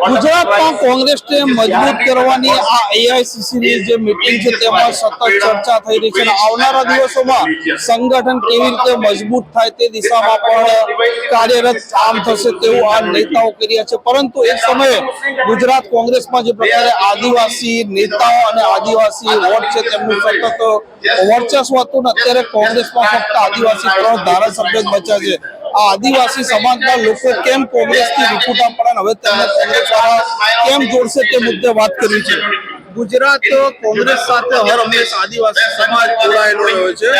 ગુજરાતમાં કોંગ્રેસને મજબૂત કરવાની આ એઆઈસીસીની જે મીટિંગ છે તેમાં સતત ચર્ચા થઈ રહી છે અને આવનારા દિવસોમાં સંગઠન કેવી રીતે મજબૂત થાય તે દિશામાં પણ કાર્યરત કામ થશે તેવું આ નેતાઓ કર્યા છે. પરંતુ એક સમયે ગુજરાત કોંગ્રેસમાં જે પ્રકારે આદિવાસી નેતાઓ અને આદિવાસી વોટ છે તેમનું સતત વર્ચસ્વ હતું અત્યારે કોંગ્રેસમાં ફક્ત આદિવાસી ત્રણ ધારાસભ્ય જ બચ્યા છે. આ આદિવાસી સમાજના લોકો કેમ કોંગ્રેસથી વિખૂટા પડે હવે તેમને કોંગ્રેસ કેમ જોડશે તે મુદ્દે વાત કરી છે. ગુજરાત કોંગ્રેસ સાથે હર હંમેશા આદિવાસી સમાજ જોડાયેલો રહ્યો છે.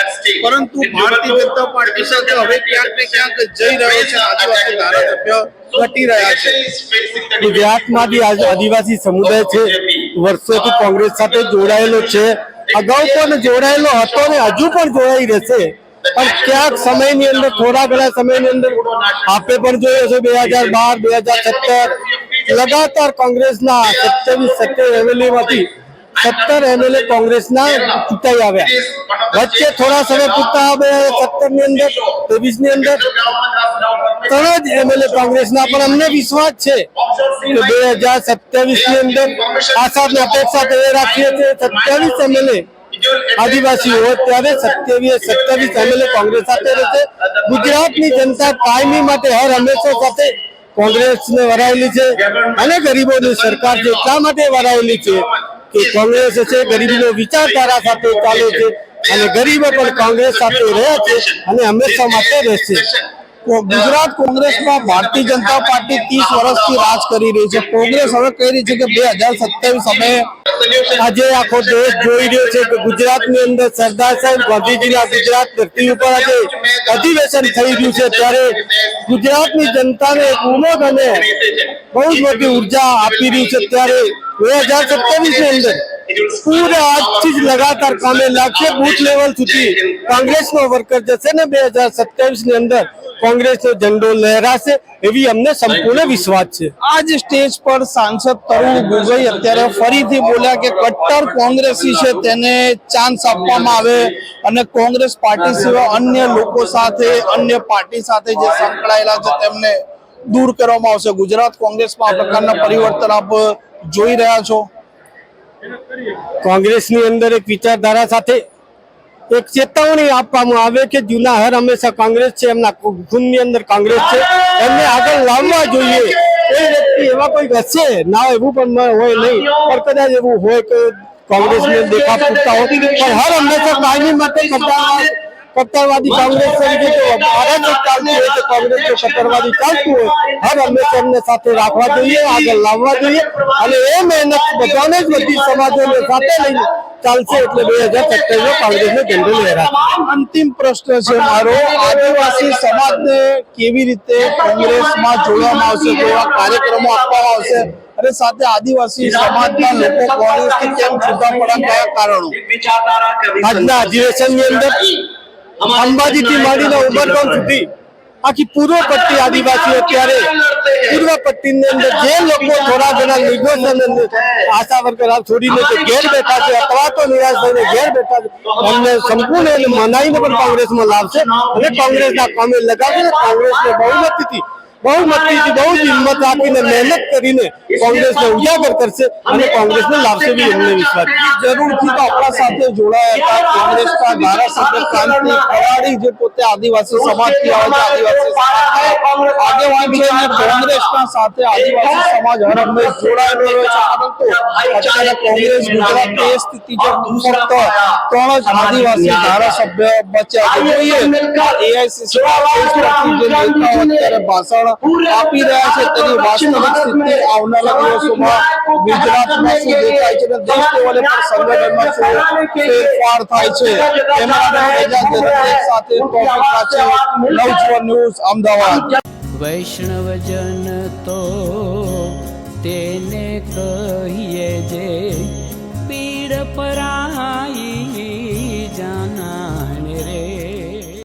પરંતુ ભારતીય જનતા પાર્ટી સાથે હવે ક્યાંક ને ક્યાંક જઈ રહ્યો છે. આદિવાસી ધારાસભ્ય ઘટી રહ્યા છે. ગુજરાતમાં બી આજ આદિવાસી સમુદાય છે. વર્ષોથી કોંગ્રેસ સાથે જોડાયેલો છે. અગાઉ પણ જોડાયેલો હતો અને હજુ પણ જોડાઈ રહેશે. પણ ક્યાંક સમયની અંદર, થોડા ઘણા સમયની અંદર આપે પણ જોયો છે, બે હજાર બાર, બે હજાર સત્તર. લગાતાર કોંગ્રેસના સત્યાવીસ સત્તર એમએલએ માંથી સત્તર એમએલએ કોંગ્રેસના ચૂંટાઈ આવ્યા. વચ્ચે થોડા સમય પૂરતા બે સત્તરની અંદર ત્રેવીસની અંદર, ત્રણ જ એમએલએ કોંગ્રેસના. પણ અમને વિશ્વાસ છે કે બે હજાર સત્યાવીસની અંદર આશા અપેક્ષા કરી રાખીએ છીએ સત્યાવીસ એમએલએ આદિવાસી હોય ત્યારે સત્યાવીસ સત્યાવીસ એમએલએ કોંગ્રેસ સાથે રહેશે ગુજરાતની જનતા કાયમી માટે હર હંમેશા સાથે કોંગ્રેસને વરાયેલી છે અને ગરીબોની સરકાર છે. એટલા માટે વરાયેલી છે? કે કોંગ્રેસ છે, ગરીબીનો વિચારધારા સાથે ચાલે છે અને ગરીબો પણ કોંગ્રેસ સાથે રહ્યા છે અને હંમેશા માટે રહેશે ગુજરાત કોંગ્રેસમાં ભારતીય જનતા પાર્ટી ત્રીસ વર્ષથી રાજ કરી રહી છે. કોંગ્રેસ હવે કહી રહી છે કે બે હજાર સત્યાવીસ અમે આજે આખો દેશ જોઈ રહ્યો છે કે ગુજરાતની અંદર સરદાર સાહેબ ગાંધીજીના ગુજરાત ધરતી ઉપર આજે અધિવેશન થઈ રહ્યું છે ત્યારે ગુજરાતની જનતાને એક ઉમંગ અને બહુ જ મોટી ઊર્જા આપી રહી છે. ત્યારે બે હજાર સત્યાવીસની અંદર પૂરા આજથી જ લગાતાર કામે લાગશે. બુથ લેવલ સુધી કોંગ્રેસનો વર્કર જશે ને બે હજાર સત્યાવીસ અંદર કોંગ્રેસનો ઝંડો લહેરાશે એવી અમને સંપૂર્ણ વિશ્વાસ છે. આ જ સ્ટેજ પર સાંસદ તરુણ ગોગોઈ અત્યારે ફરીથી બોલ્યા કે કટ્ટર કોંગ્રેસી છે, તેને ચાન્સ આપવામાં આવે અને કોંગ્રેસ પાર્ટી સિવાય અન્ય લોકો સાથે, અન્ય પાર્ટી સાથે જે સંકળાયેલા છે, તેમને દૂર કરવામાં આવશે. ગુજરાત કોંગ્રેસમાં આ પ્રકારના પરિવર્તન આપ જોઈ રહ્યા છો. કોંગ્રેસની અંદર એક વિચારધારા સાથે એક ચેતવણી આપવામાં આવે કે જૂના હર હંમેશા કોંગ્રેસ છે, એમના ખૂનની અંદર કોંગ્રેસ છે. એમને આગળ લાવવા જોઈએ. એ વ્યક્તિ એવા કોઈ હશે? ના, એવું પણ હોય નહીં. પણ કદાચ એવું હોય કે કોંગ્રેસને દેખા પૂરતા હોય. પણ હર હંમેશા કાયમી માટે કટ્ટારવાદ- કોંગ્રેસ તરીકે તો ભારત ચાલતું હોય તો કોંગ્રેસ જો કટ્ટરવાદી ચાલતું હોય. હર હંમેશા એમને સાથે રાખવા જોઈએ આગળ લાવવા જોઈએ. અને એ મહેનત બધાને જ બધી સમાજોને સાથે લઈને ચાલશે એટલે બે હજાર સત્તાવીસ કોંગ્રેસને ઝંડો લહેરાશે અંતિમ પ્રશ્ન છે મારો આદિવાસી સમાજને કેવી રીતે કોંગ્રેસમાં જોડવામાં આવશે કેવા કાર્યક્રમો આપવામાં આવશે અને સાથે આદિવાસી સમાજના લોકો કોંગ્રેસથી કેમ છૂટા પડ્યા કયા કારણો? આજના અધિવેશનની અંદર અંબાજીથી માંડીને ઉમરગામ સુધી આખી પૂર્વ પટ્ટી આદિવાસી અત્યારે પૂર્વ પટ્ટીની અંદર જે લોકો થોડા ઘણા નિગોશન આશા વર્કર આ છોડીને તે ઘેર બેઠા છે અથવા તો નિરાશ થઈને ઘેર બેઠા છે. અમને સંપૂર્ણ મનાઈને પણ કોંગ્રેસમાં લાવશે અને કોંગ્રેસના કામે કોંગ્રેસ ને કોંગ્રેસને બહુમતીથી બહુમતીથી બહુ જ હિંમત રાખીને મહેનત કરીને કોંગ્રેસને ઉજાગર કરશે અને કોંગ્રેસને લાવશે બી એમને વિશ્વાસ. જરૂરથી તો આપણા સાથે જોડાયા હતા. કોંગ્રેસના ધારાસભ્ય કાંતિ ખરાડી જે પોતે આદિવાસી સમાજથી આવે છે આદિવાસી આગેવાન છે અને કોંગ્રેસના સાથે આદિવાસી સમાજ હર હંમેશ જોડાયેલો રહ્યો છે. પરંતુ અત્યારે કોંગ્રેસ ગુજરાતની એ સ્થિતિ છે ફક્ત ત્રણ જ આદિવાસી ધારાસભ્ય બચ્યા. જોઈએ એઆઈસીસી જે નેતાઓ અત્યારે ભાષણ આપી રહ્યા છે તેની વાસ્તવિક સ્થિતિ આવનારા દિવસોમાં ગુજરાતમાં શું દેખાય છે દેશ લેવલે પણ સંગઠનમાં શું ફેરફાર થાય છે. તેના સાથે અમદાવાદ. વૈષ્ણવજન તો તેને કહીએ જે પીડ પરા